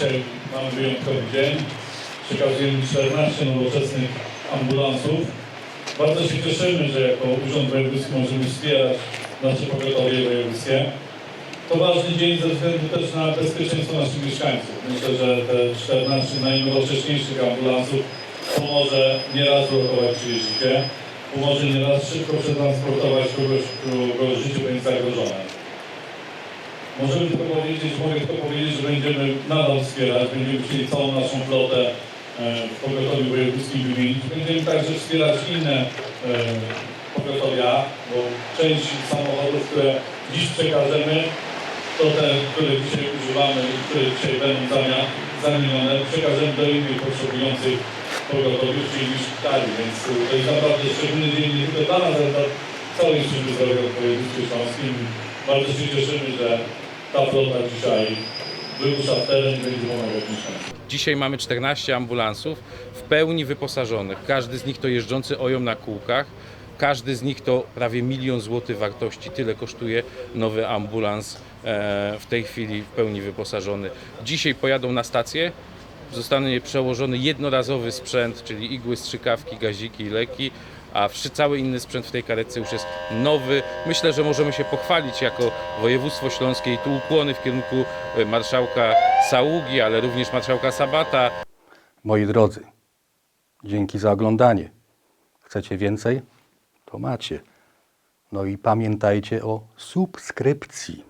Dzisiaj mamy wyjątkowy dzień. Przekazujemy 14 nowoczesnych ambulansów. Bardzo się cieszymy, że jako Urząd Wojewódzki możemy wspierać nasze pogotowie wojewódzkie. To ważny dzień ze względu też na bezpieczeństwo naszych mieszkańców. Myślę, że te 14 najnowocześniejszych ambulansów pomoże nieraz uratować czyjeś życie, pomoże nieraz szybko przetransportować kogoś, kogo życie będzie zagrożone. Możemy tylko powiedzieć, mogę tylko powiedzieć, że będziemy nadal wspierać, będziemy chcieli całą naszą flotę e, w pogotowiu wojewódzkim wymienić. Będziemy także wspierać inne e, pogotowia, bo część samochodów, które dziś przekażemy, to te, które dzisiaj używamy i które dzisiaj będą zamienione, przekażemy do innych potrzebujących pogotowiów, czyli szpitali, więc to jest naprawdę szczególny dzień nie tylko dla nas, ale dla całej służby zdrowia w województwie śląskim. Bardzo się cieszymy, że ta flota dzisiaj wyrusza w teren i będzie pomagać mieszkańcom. Dzisiaj mamy 14 ambulansów w pełni wyposażonych. Każdy z nich to jeżdżący OJOM na kółkach. Każdy z nich to prawie milion złotych wartości. Tyle kosztuje nowy ambulans e, w tej chwili w pełni wyposażony. Dzisiaj pojadą na stację. Zostanie przełożony jednorazowy sprzęt, czyli igły, strzykawki, gaziki, leki, a cały inny sprzęt w tej karetce już jest nowy. Myślę, że możemy się pochwalić jako województwo śląskie i tu ukłony w kierunku e, marszałka Saługi, ale również marszałka Sabata, Moi drodzy, dzięki za oglądanie. Chcecie więcej? To macie. No i pamiętajcie o subskrypcji.